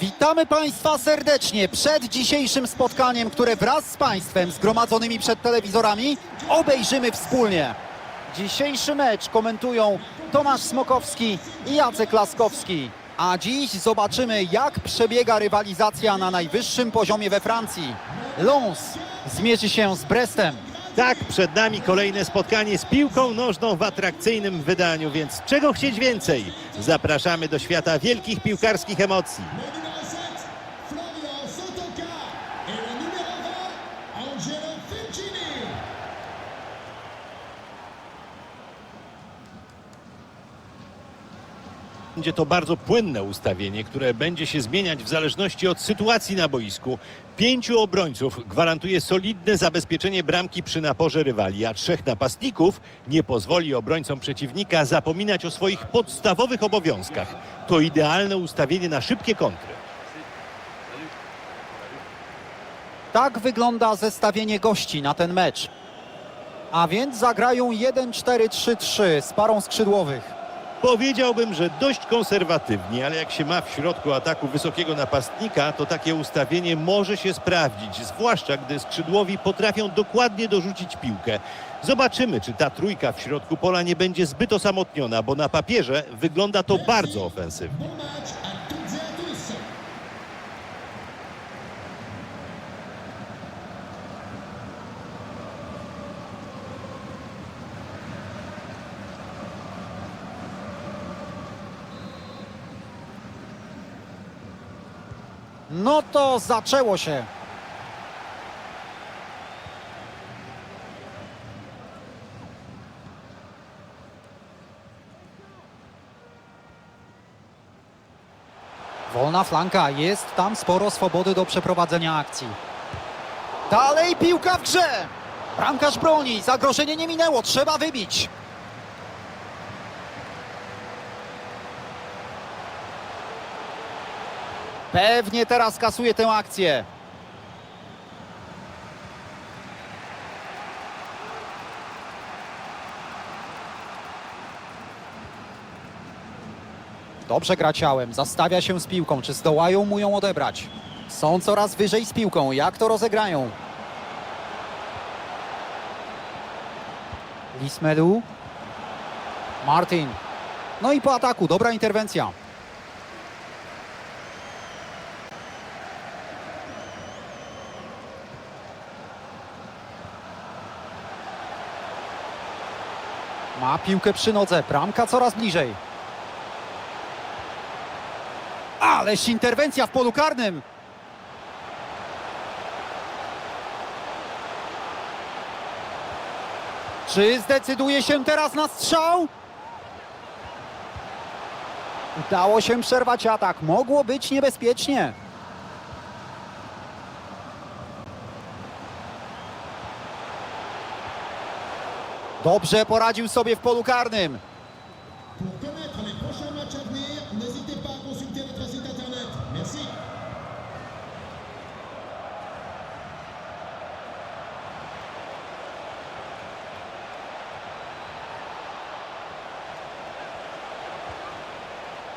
Witamy Państwa serdecznie przed dzisiejszym spotkaniem, które wraz z Państwem zgromadzonymi przed telewizorami obejrzymy wspólnie. Dzisiejszy mecz komentują Tomasz Smokowski i Jacek Laskowski. A dziś zobaczymy, jak przebiega rywalizacja na najwyższym poziomie we Francji. Lens zmierzy się z Brestem. Tak, przed nami kolejne spotkanie z piłką nożną w atrakcyjnym wydaniu, więc czego chcieć więcej? Zapraszamy do świata wielkich piłkarskich emocji. Będzie to bardzo płynne ustawienie, które będzie się zmieniać w zależności od sytuacji na boisku. Pięciu obrońców gwarantuje solidne zabezpieczenie bramki przy naporze rywali, a trzech napastników nie pozwoli obrońcom przeciwnika zapominać o swoich podstawowych obowiązkach. To idealne ustawienie na szybkie kontry. Tak wygląda zestawienie gości na ten mecz. A więc zagrają 1-4-3-3 z parą skrzydłowych. Powiedziałbym, że dość konserwatywnie, ale jak się ma w środku ataku wysokiego napastnika, to takie ustawienie może się sprawdzić, zwłaszcza gdy skrzydłowi potrafią dokładnie dorzucić piłkę. Zobaczymy, czy ta trójka w środku pola nie będzie zbyt osamotniona, bo na papierze wygląda to bardzo ofensywnie. No to zaczęło się. Wolna flanka, jest tam sporo swobody do przeprowadzenia akcji. Dalej piłka w grze! Bramkarz broni, zagrożenie nie minęło, trzeba wybić. Pewnie teraz kasuje tę akcję. Dobrze gra ciałem, zastawia się z piłką. Czy zdołają mu ją odebrać? Są coraz wyżej z piłką. Jak to rozegrają? Lismelu. Martin. No i po ataku, dobra interwencja. Ma piłkę przy nodze, bramka coraz bliżej. Ależ interwencja w polu karnym. Czy zdecyduje się teraz na strzał? Udało się przerwać atak. Mogło być niebezpiecznie. Dobrze poradził sobie w polu karnym.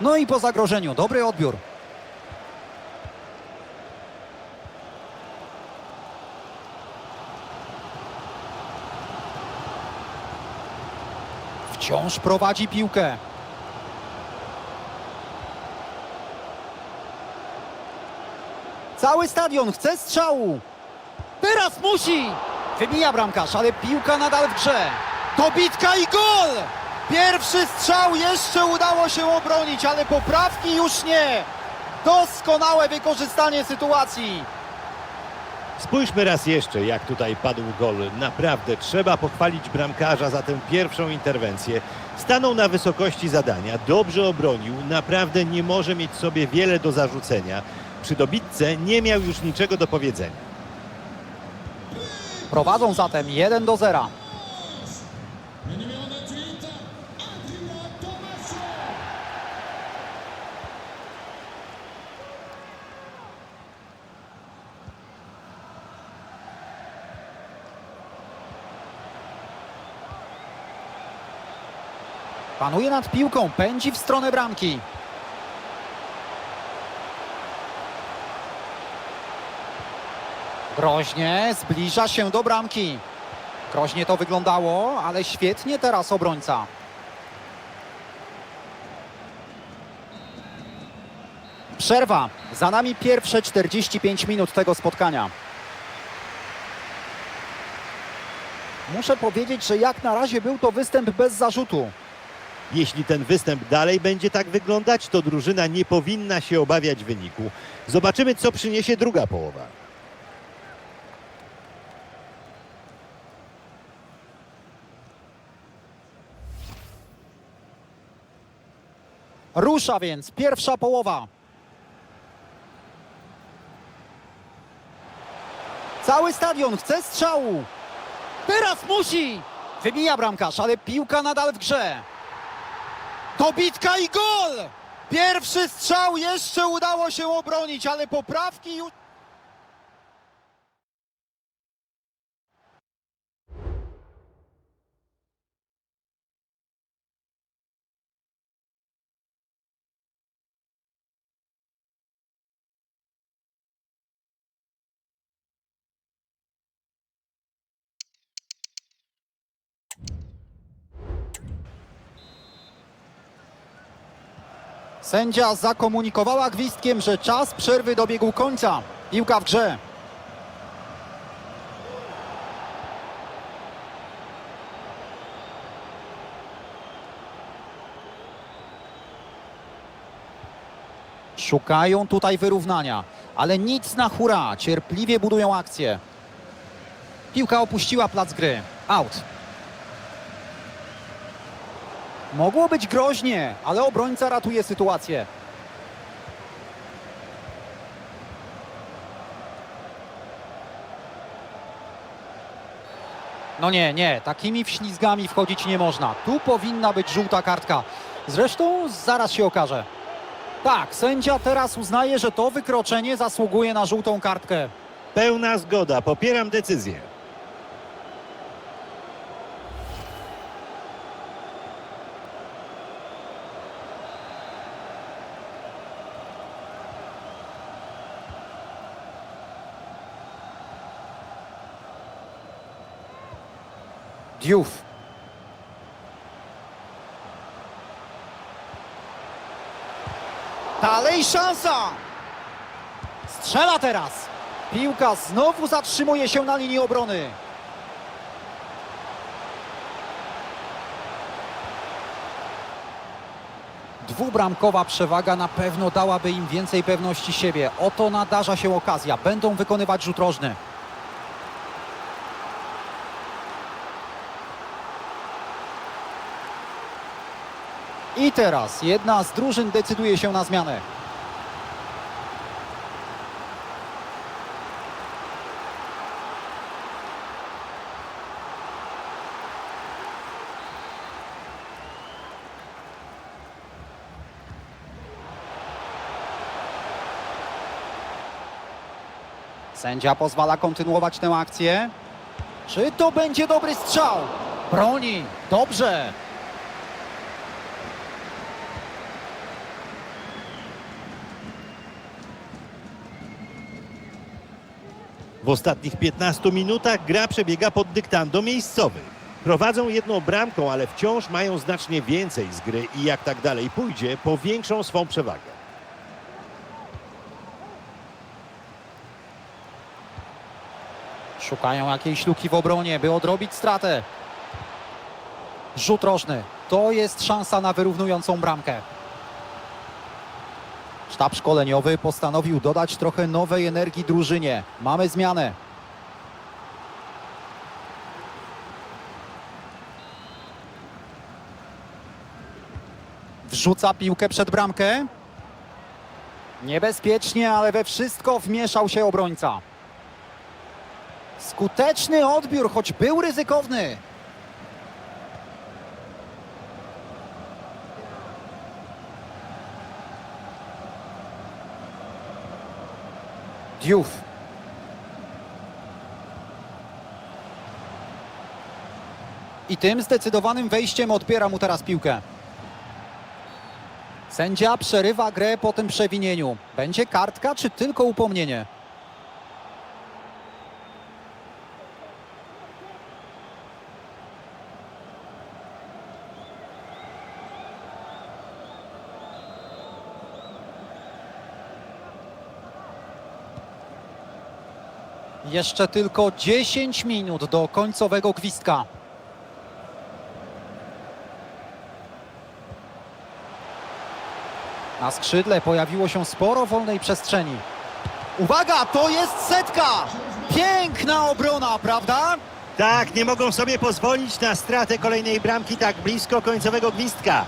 No i po zagrożeniu, dobry odbiór. Wciąż prowadzi piłkę. Cały stadion chce strzału. Teraz musi! Wybija bramkarz, ale piłka nadal w grze. Dobitka i gol! Pierwszy strzał jeszcze udało się obronić, ale poprawki już nie. Doskonałe wykorzystanie sytuacji. Spójrzmy raz jeszcze, jak tutaj padł gol. Naprawdę trzeba pochwalić bramkarza za tę pierwszą interwencję. Stanął na wysokości zadania, dobrze obronił, naprawdę nie może mieć sobie wiele do zarzucenia. Przy dobitce nie miał już niczego do powiedzenia. Prowadzą zatem 1 do 0. Panuje nad piłką, pędzi w stronę bramki. Groźnie zbliża się do bramki. Groźnie to wyglądało, ale świetnie teraz obrońca. Przerwa. Za nami pierwsze 45 minut tego spotkania. Muszę powiedzieć, że jak na razie był to występ bez zarzutu. Jeśli ten występ dalej będzie tak wyglądać, to drużyna nie powinna się obawiać wyniku. Zobaczymy, co przyniesie druga połowa. Rusza więc pierwsza połowa. Cały stadion chce strzału. Teraz musi! Wybija bramkarz, ale piłka nadal w grze. Dobitka i gol! Pierwszy strzał jeszcze udało się obronić, ale poprawki już... Sędzia zakomunikowała gwizdkiem, że czas przerwy dobiegł końca. Piłka w grze. Szukają tutaj wyrównania, ale nic na hura. Cierpliwie budują akcję. Piłka opuściła plac gry. Out. Mogło być groźnie, ale obrońca ratuje sytuację. No nie, nie, takimi wślizgami wchodzić nie można. Tu powinna być żółta kartka. Zresztą zaraz się okaże. Tak, sędzia teraz uznaje, że to wykroczenie zasługuje na żółtą kartkę. Pełna zgoda, popieram decyzję. Diouf. Dalej szansa! Strzela teraz! Piłka znowu zatrzymuje się na linii obrony. Dwubramkowa przewaga na pewno dałaby im więcej pewności siebie. Oto nadarza się okazja. Będą wykonywać rzut rożny. I teraz jedna z drużyn decyduje się na zmianę. Sędzia pozwala kontynuować tę akcję. Czy to będzie dobry strzał? Broni. Dobrze. W ostatnich 15 minutach gra przebiega pod dyktando miejscowych. Prowadzą jedną bramką, ale wciąż mają znacznie więcej z gry i jak tak dalej pójdzie, powiększą swą przewagę. Szukają jakiejś luki w obronie, by odrobić stratę. Rzut rożny. To jest szansa na wyrównującą bramkę. Sztab szkoleniowy postanowił dodać trochę nowej energii drużynie. Mamy zmianę. Wrzuca piłkę przed bramkę. Niebezpiecznie, ale we wszystko wmieszał się obrońca. Skuteczny odbiór, choć był ryzykowny. Diouf. I tym zdecydowanym wejściem odbiera mu teraz piłkę. Sędzia przerywa grę po tym przewinieniu. Będzie kartka czy tylko upomnienie? Jeszcze tylko 10 minut do końcowego gwizdka. Na skrzydle pojawiło się sporo wolnej przestrzeni. Uwaga, to jest setka! Piękna obrona, prawda? Tak, nie mogą sobie pozwolić na stratę kolejnej bramki tak blisko końcowego gwizdka.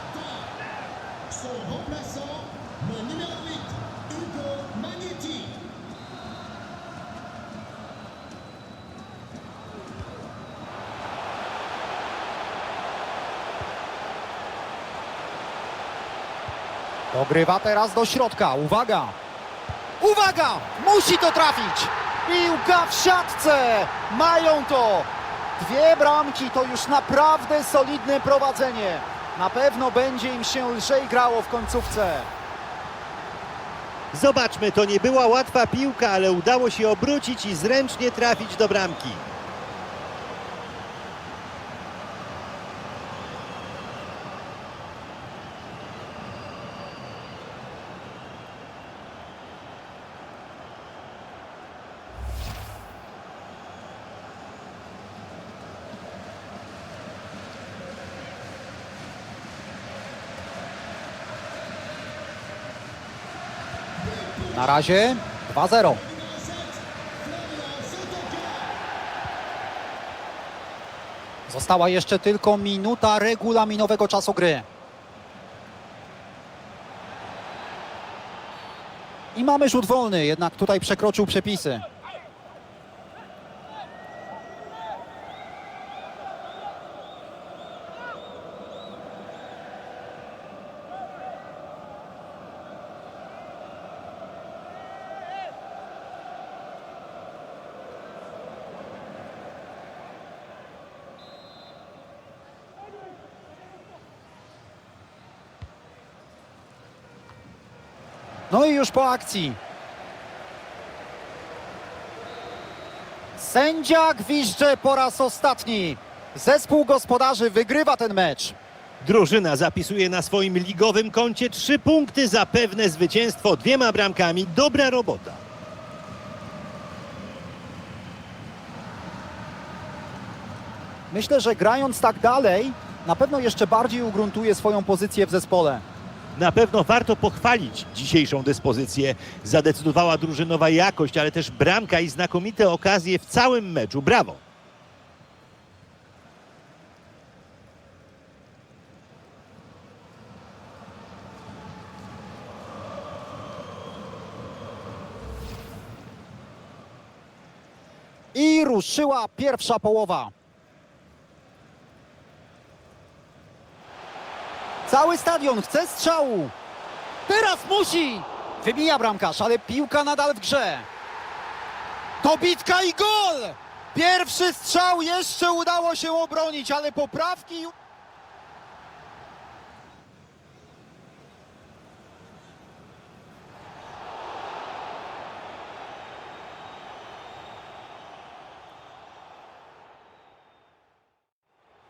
Son remplaçant, le numéro 8, Hugo Magnetti. Dogrywa teraz do środka, uwaga! Uwaga! Musi to trafić! Piłka w siatce! Mają to! Dwie bramki to już naprawdę solidne prowadzenie. Na pewno będzie im się lżej grało w końcówce. Zobaczmy, to nie była łatwa piłka, ale udało się obrócić i zręcznie trafić do bramki. Na razie 2-0. Została jeszcze tylko minuta regulaminowego czasu gry. I mamy rzut wolny, jednak tutaj przekroczył przepisy. No i już po akcji. Sędzia gwizdże po raz ostatni. Zespół gospodarzy wygrywa ten mecz. Drużyna zapisuje na swoim ligowym koncie trzy punkty za pewne zwycięstwo dwiema bramkami. Dobra robota. Myślę, że grając tak dalej, na pewno jeszcze bardziej ugruntuje swoją pozycję w zespole. Na pewno warto pochwalić dzisiejszą dyspozycję. Zadecydowała drużynowa jakość, ale też bramka i znakomite okazje w całym meczu. Brawo! I ruszyła pierwsza połowa. Cały stadion chce strzału. Teraz musi! Wybija bramkarz, ale piłka nadal w grze. Dobitka i gol! Pierwszy strzał jeszcze udało się obronić, ale poprawki...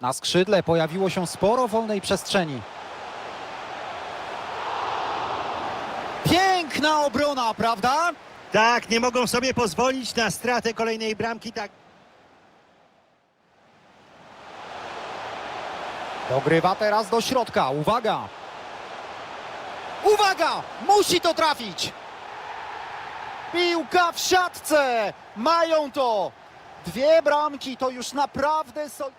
Na skrzydle pojawiło się sporo wolnej przestrzeni. Piękna obrona, prawda? Tak, nie mogą sobie pozwolić na stratę kolejnej bramki tak Dogrywa teraz do środka, uwaga! Uwaga! Musi to trafić! Piłka w siatce! Mają to! Dwie bramki to już naprawdę... So...